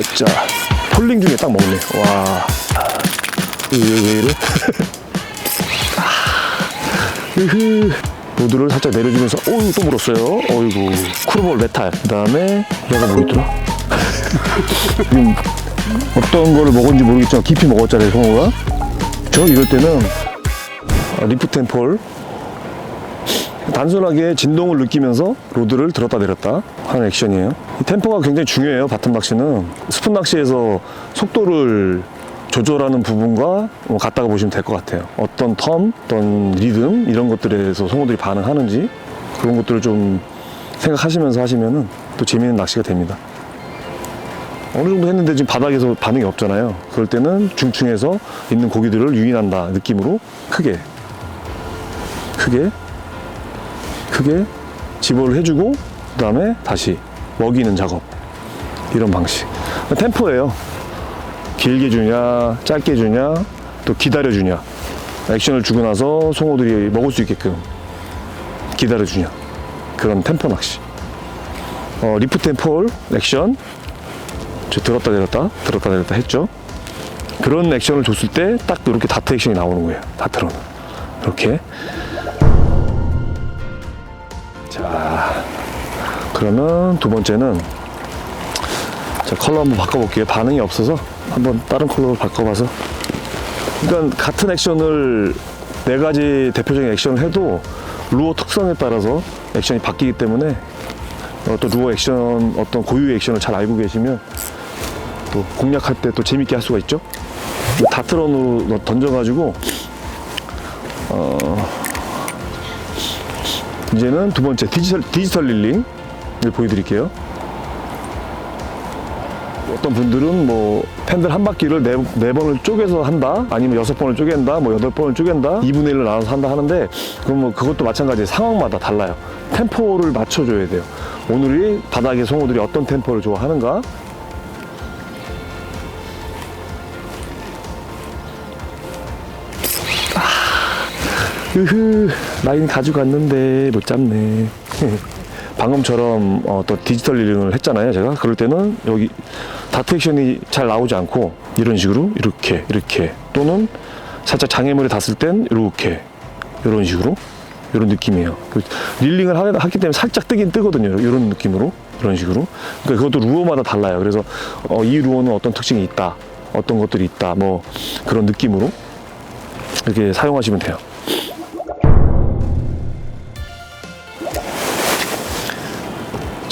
자, 폴링 중에 딱 먹네. 와. 왜, 왜 이래? 으흐. 로드를 살짝 내려주면서, 어이구, 또 물었어요. 어이구. 쿠르볼 메탈. 그 다음에, 얘가 뭐 있더라? 지금 어떤 거를 먹었는지 모르겠지만 깊이 먹었잖아요, 성호가. 저 이럴 때는 아, 리프트 폴 단순하게 진동을 느끼면서 로드를 들었다 내렸다 하는 액션이에요. 이 템포가 굉장히 중요해요. 바텀 낚시는 스푼 낚시에서 속도를 조절하는 부분과 뭐 같다고 보시면 될 것 같아요. 어떤 텀, 어떤 리듬 이런 것들에서 송어들이 반응하는지 그런 것들을 좀 생각하시면서 하시면은 또 재미있는 낚시가 됩니다. 어느 정도 했는데 지금 바닥에서 반응이 없잖아요. 그럴 때는 중층에서 있는 고기들을 유인한다 느낌으로 크게 크게 크게 집어를 해주고 그 다음에 다시 먹이는 작업. 이런 방식. 템포예요. 길게 주냐 짧게 주냐 또 기다려 주냐. 액션을 주고 나서 송어들이 먹을 수 있게끔 기다려 주냐. 그런 템포 낚시. 어, 리프트 앤폴 액션. 저 들었다 내렸다 들었다 내렸다 했죠? 그런 액션을 줬을 때 딱 이렇게 다트 액션이 나오는 거예요. 다트로는. 이렇게 자, 그러면 두 번째는 자, 컬러 한번 바꿔볼게요. 반응이 없어서 한번 다른 컬러로 바꿔봐서. 그러니까 같은 액션을 네 가지 대표적인 액션을 해도 루어 특성에 따라서 액션이 바뀌기 때문에 어떤 루어 액션, 어떤 고유의 액션을 잘 알고 계시면 또 공략할 때 또 재밌게 할 수가 있죠. 다트런으로 던져가지고 이제는 두 번째 디지털, 디지털 릴링을 보여드릴게요. 어떤 분들은 뭐 팬들 한 바퀴를 네, 네 번을 쪼개서 한다 아니면 여섯 번을 쪼갠다 뭐 여덟 번을 쪼갠다 2분의 1을 나눠서 한다 하는데 그럼 뭐 그것도 마찬가지 상황마다 달라요. 템포를 맞춰줘야 돼요. 오늘이 바닥의 송어들이 어떤 템포를 좋아하는가 으흐 라인 가져갔는데 못 잡네. 방금처럼 어, 또 디지털 릴링을 했잖아요 제가. 그럴 때는 여기 다트 액션이 잘 나오지 않고 이런 식으로 이렇게 이렇게 또는 살짝 장애물에 닿았을 땐 이렇게 이런 식으로 이런 느낌이에요. 그 릴링을 하, 하기 때문에 살짝 뜨긴 뜨거든요 이런 느낌으로 이런 식으로. 그러니까 그것도 루어마다 달라요. 그래서 어, 이 루어는 어떤 특징이 있다 어떤 것들이 있다 뭐 그런 느낌으로 이렇게 사용하시면 돼요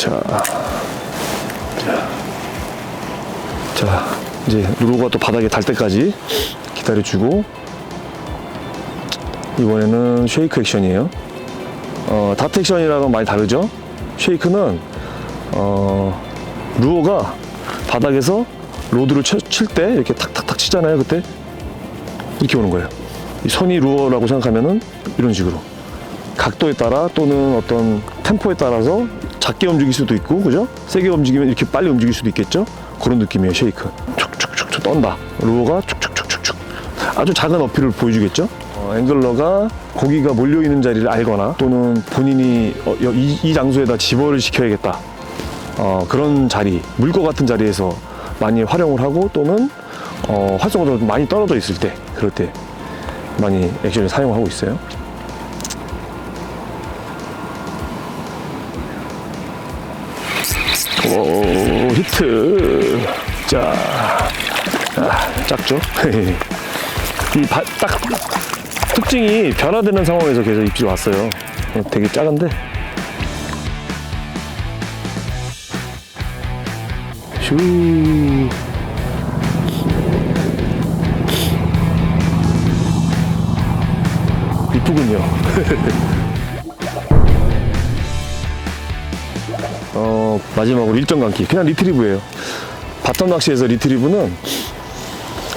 자, 자, 자, 이제 루로가 또 바닥에 닿을 때까지 기다려주고 이번에는 쉐이크 액션이에요. 어, 다트 액션이랑은 많이 다르죠. 쉐이크는 어, 루어가 바닥에서 로드를 칠 때 이렇게 탁탁탁 치잖아요. 그때 이렇게 오는 거예요. 이 손이 루어라고 생각하면은 이런 식으로 각도에 따라 또는 어떤 템포에 따라서 작게 움직일 수도 있고 그죠? 세게 움직이면 이렇게 빨리 움직일 수도 있겠죠? 그런 느낌이에요 쉐이크 축축축축 떤다 루어가 축축축축축 아주 작은 어필을 보여주겠죠? 어, 앵글러가 고기가 몰려있는 자리를 알거나 또는 본인이 어, 여- 이, 이 장소에다 집어를 시켜야겠다 어, 그런 자리 물고 같은 자리에서 많이 활용을 하고 또는 어, 활성화도가 좀 많이 떨어져 있을 때 그럴 때 많이 액션을 사용하고 있어요 히트. 자, 아, 작죠? 이 바, 딱 특징이 변화되는 상황에서 계속 입질이 왔어요. 어, 되게 작은데. 슈. 이쁘군요. 마지막으로 일정 감기. 그냥 리트리브예요. 바텀 낚시에서 리트리브는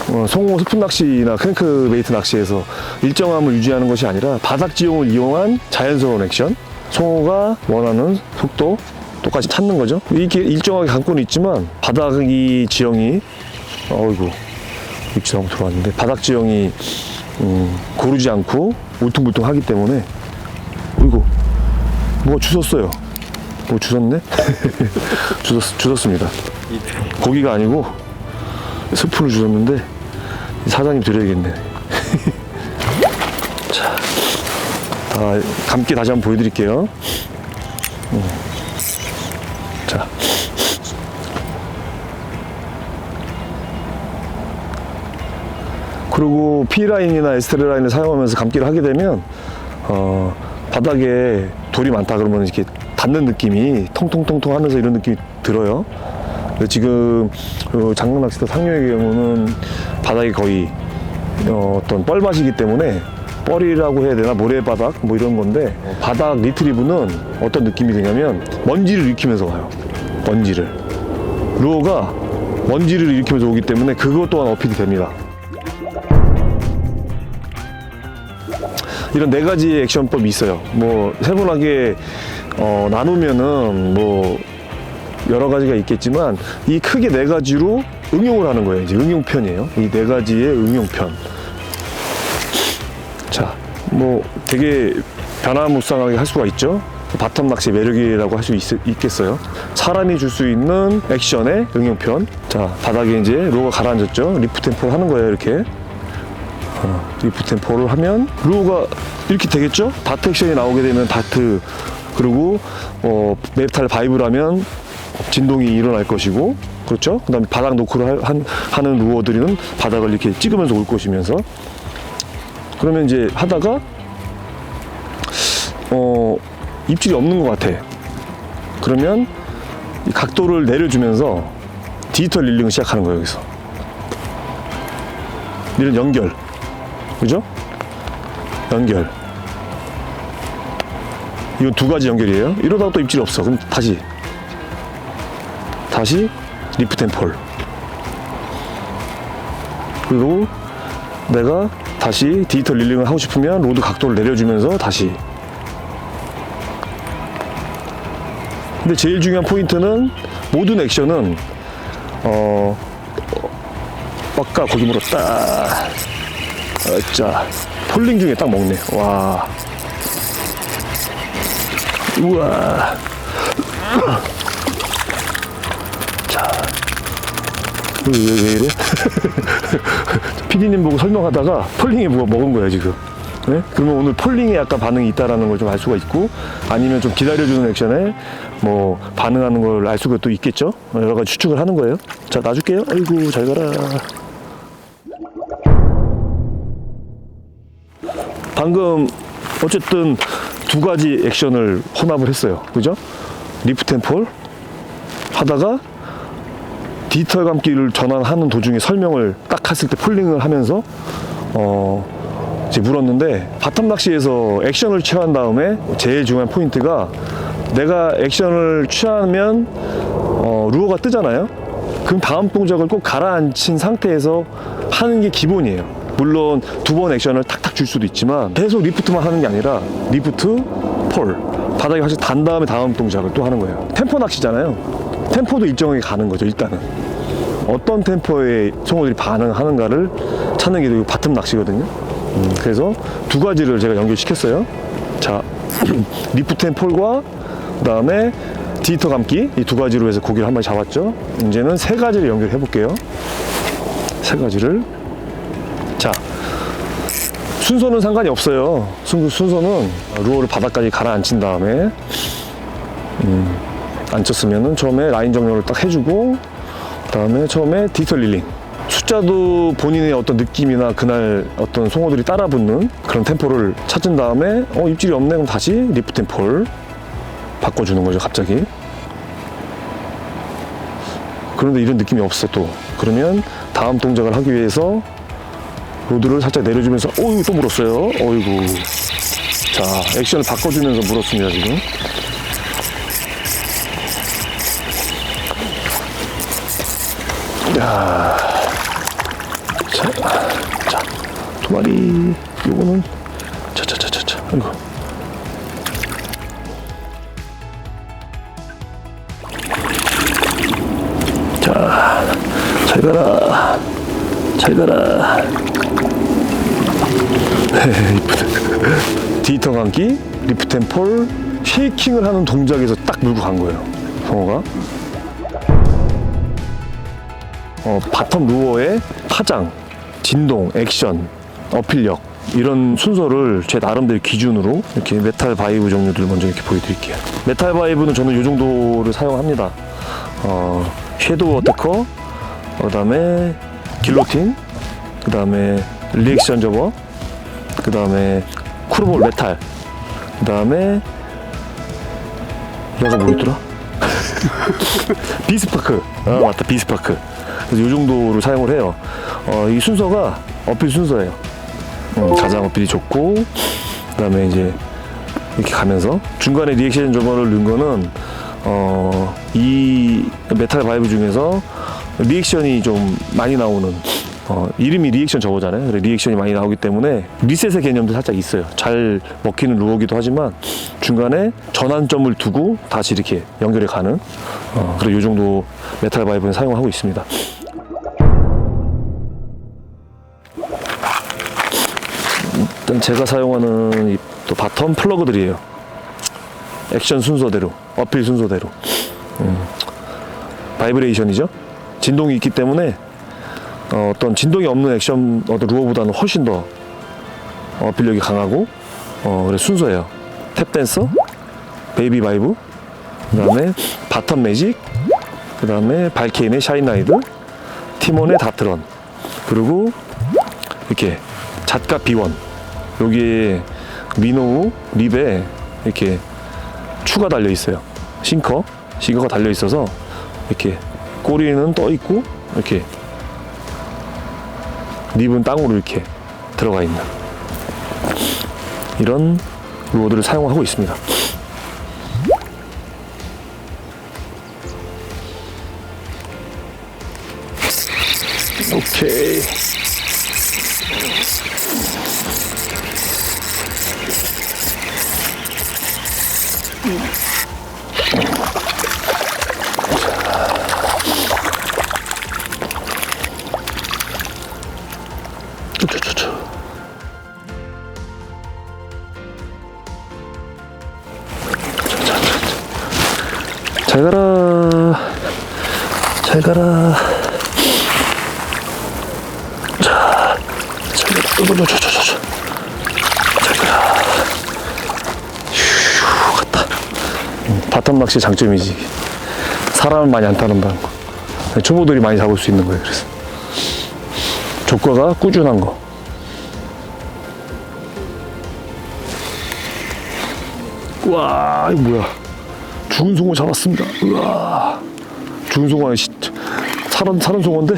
어, 송어 스푼 낚시나 크랭크 베이트 낚시에서 일정함을 유지하는 것이 아니라 바닥 지형을 이용한 자연스러운 액션. 송어가 원하는 속도 똑같이 찾는 거죠. 이렇게 일정하게 감고는 있지만 바닥 이 지형이 어이구 육지 한번 들어왔는데 바닥 지형이 음, 고르지 않고 울퉁불퉁 하기 때문에 어이구 뭐가 주웠어요. 뭐 주웠네? 주웠, 주웠습니다. 고기가 아니고 스프를 주셨는데 사장님 드려야겠네. 자, 다 감기 다시 한번 보여드릴게요. 음. 자. 그리고 P라인이나 에스테르 라인을 사용하면서 감기를 하게 되면 어, 바닥에 돌이 많다 그러면 이렇게 닿는 느낌이 통통통통 하면서 이런 느낌이 들어요. 지금 그 장난낚시터 상류의 경우는 바닥이 거의 어, 어떤 뻘밭이기 때문에 뻘이라고 해야 되나 모래바닥 뭐 이런 건데 바닥 리트리브는 어떤 느낌이 드냐면 먼지를 일으키면서 와요. 먼지를 루어가 먼지를 일으키면서 오기 때문에 그것 또한 어필이 됩니다. 이런 네 가지 액션법이 있어요. 뭐 세분하게 어, 나누면은 뭐 여러 가지가 있겠지만 이 크게 네 가지로 응용을 하는 거예요. 이제 응용편이에요. 이 네 가지의 응용편. 자, 뭐 되게 변화무쌍하게 할 수가 있죠. 바텀 낚시 매력이라고 할 수 있겠어요. 사람이 줄 수 있는 액션의 응용편. 자, 바닥에 이제 로가 가라앉았죠. 리프 템포 하는 거예요, 이렇게. 어, 리프 템포를 하면 루어가 이렇게 되겠죠? 다트 액션이 나오게 되면 다트 그리고 어, 메탈 바이브를 하면 진동이 일어날 것이고 그렇죠? 그 다음에 바닥 노크를 하, 한- 하는 루어들은 바닥을 이렇게 찍으면서 올 것이면서 그러면 이제 하다가 어, 입질이 없는 것 같아 그러면 이 각도를 내려주면서 디지털 릴링을 시작하는 거예요 여기서 이런 연결 그죠? 연결. 이건 두 가지 연결이에요. 이러다가 또 입질이 없어. 그럼 다시. 다시 리프트 앤 폴. 그리고 내가 다시 디지털 릴링을 하고 싶으면 로드 각도를 내려주면서 다시. 근데 제일 중요한 포인트는 모든 액션은 어, 어 아까 거기 물었다. 자, 폴링 중에 딱 먹네. 와. 우와. 자. 왜, 왜, 왜 이래? 피디님 보고 설명하다가 폴링에 뭐가 먹은 거야, 지금. 네? 그러면 오늘 폴링에 약간 반응이 있다라는 걸 좀 알 수가 있고, 아니면 좀 기다려주는 액션에 뭐 반응하는 걸 알 수가 또 있겠죠? 여러 가지 추측을 하는 거예요. 자, 놔줄게요. 아이고, 잘 가라. 방금 어쨌든 두 가지 액션을 혼합을 했어요. 그죠? 리프트 앤폴 하다가 디지털 감기를 전환하는 도중에 설명을 딱 했을 때 폴링을 하면서 어 이제 물었는데 바텀 낚시에서 액션을 취한 다음에 제일 중요한 포인트가 내가 액션을 취하면 어, 루어가 뜨잖아요. 그럼 다음 동작을 꼭 가라앉힌 상태에서 하는 게 기본이에요. 물론 두 번 액션을 탁탁 줄 수도 있지만 계속 리프트만 하는 게 아니라 리프트, 폴 바닥에 확실히 단 다음에 다음 동작을 또 하는 거예요. 템포 낚시잖아요. 템포도 일정하게 가는 거죠. 일단은 어떤 템포에 송어들이 반응하는가를 찾는 게 이 바텀 낚시거든요. 음, 그래서 두 가지를 제가 연결시켰어요. 자, 리프트 앤 폴과 그 다음에 디지터 감기 이 두 가지로 해서 고기를 한 마리 잡았죠. 이제는 세 가지를 연결해 볼게요. 세 가지를 자 순서는 상관이 없어요. 순, 순서는 루어를 바닥까지 가라앉힌 다음에 음, 앉혔으면은 처음에 라인 정렬을 딱 해주고 그다음에 처음에 디지털 릴링. 숫자도 본인의 어떤 느낌이나 그날 어떤 송어들이 따라 붙는 그런 템포를 찾은 다음에 어 입질이 없네. 그럼 다시 리프 템포를 바꿔주는 거죠 갑자기. 그런데 이런 느낌이 없어 또. 그러면 다음 동작을 하기 위해서 로드를 살짝 내려주면서 어이구 또 물었어요 어이구 자 액션을 바꿔주면서 물었습니다 지금 야, 자, 자, 두 마리. 요거는, 자, 자, 자, 자, 자, 아이고. 자, 잘 가라. 잘 가라. 이쁘네. 디지터 감기, 리프트 앤 폴, 쉐이킹을 하는 동작에서 딱 물고 간 거예요. 성호가. 어, 바텀 루어의 파장, 진동, 액션, 어필력 이런 순서를 제 나름대로 기준으로 이렇게 메탈 바이브 종류들 먼저 이렇게 보여드릴게요. 메탈 바이브는 저는 이 정도를 사용합니다. 어, 섀도우 어테커, 그다음에 길로틴, 그다음에 리액션 저버, 그 다음에 쿠르볼 메탈, 그 다음에 얘가 뭐였더라? 비스파크. 아 맞다 비스파크. 그래서 이 정도를 사용을 해요. 어, 이 순서가 어필 순서예요. 음, 가장 어필이 좋고 그 다음에 이제 이렇게 가면서 중간에 리액션 저거를 넣은 거는 어, 이 메탈 바이브 중에서 리액션이 좀 많이 나오는 어, 이름이 리액션 저거잖아요. 리액션이 많이 나오기 때문에 리셋의 개념도 살짝 있어요. 잘 먹히는 루어기도 하지만 중간에 전환점을 두고 다시 이렇게 연결해 가는 어, 그래 이 정도 메탈 바이브는 사용하고 있습니다. 일단 제가 사용하는 이 또 바텀 플러그들이에요. 액션 순서대로, 어필 순서대로. 음, 바이브레이션이죠. 진동이 있기 때문에 어, 어떤 진동이 없는 액션 어떤 루어보다는 훨씬 더 어필력이 강하고 어, 그래 순서예요. 탭 댄서, 베이비 바이브, 그다음에 바텀 매직, 그다음에 발케인의 샤인라이드, 티몬의 다트런, 그리고 이렇게 잣가 비원 여기에 미노우 립에 이렇게 추가 달려 있어요. 싱커 싱커가 달려 있어서 이렇게 꼬리는 떠 있고 이렇게 립은 땅으로 이렇게 들어가 있는 이런 루어들을 사용하고 있습니다. 오케이. 잘 가라. 쪼쪼쪼쪼쪼. 잘 가라. 휴, 갔다. 음, 바텀 낚시 장점이지. 사람을 많이 안 따른다는 거. 초보들이 많이 잡을 수 있는 거예요. 그래서. 조과가 꾸준한 거. 와, 이거 뭐야? 죽은 송어 잡았습니다. 우와, 죽은 송어 시 살은 살은 송어인데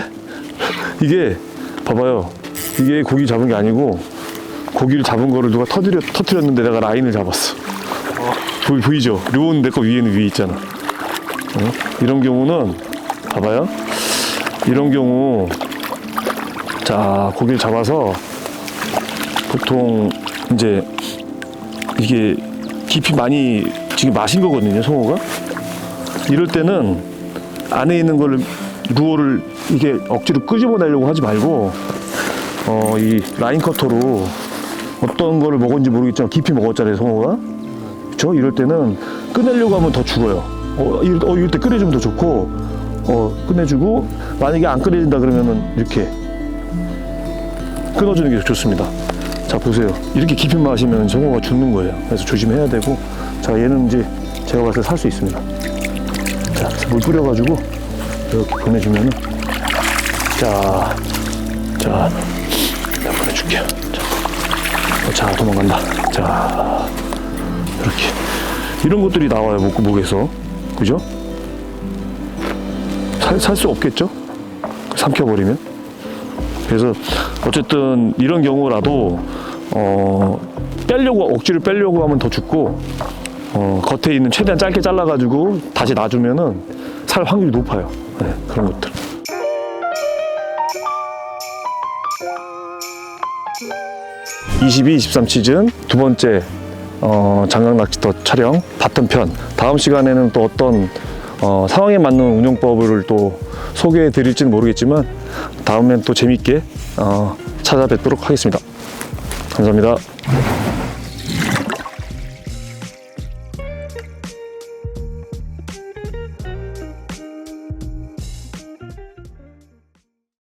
이게 봐봐요. 이게 고기 잡은 게 아니고 고기를 잡은 거를 누가 터뜨려 터뜨렸는데 내가 라인을 잡았어. 보이, 보이죠? 류온 내거 위에는 위에 있잖아. 어? 이런 경우는 봐봐요. 이런 경우 자 고기를 잡아서 보통 이제 이게 깊이 많이 지금 마신 거거든요 송어가 이럴 때는 안에 있는 거를 루어를 이게 억지로 끄집어내려고 하지 말고 어 이 라인 커터로 어떤 거를 먹었는지 모르겠지만 깊이 먹었잖아요 송어가 그렇죠 이럴 때는 꺼내려고 하면 더 죽어요 어 이럴, 어, 이럴 때 꺼내주면 더 좋고 어 꺼내주고 만약에 안 꺼내진다 그러면은 이렇게 끊어주는 게 좋습니다. 자 보세요. 이렇게 깊이 마시면 정어가 죽는 거예요. 그래서 조심해야 되고 자 얘는 이제 제가 봤을 때 살 수 있습니다. 자, 물 뿌려가지고 이렇게 보내주면은 자, 자, 줄게요. 자, 어, 자 도망간다. 자, 이렇게 이런 것들이 나와요 목, 목에서 그죠? 살 살 수 없겠죠? 삼켜버리면. 그래서 어쨌든 이런 경우라도 어 빼려고 억지로 빼려고 하면 더 죽고 어 겉에 있는 최대한 짧게 잘라가지고 다시 놔주면은 살 확률이 높아요. 네, 그런 것들. (22, 23) 시즌 두 번째 어, 장강 낚시터 촬영 바텀 편 다음 시간에는 또 어떤 어, 상황에 맞는 운영법을 또 소개해 드릴지는 모르겠지만 다음엔 또 재밌게 어, 찾아뵙도록 하겠습니다. 감사합니다.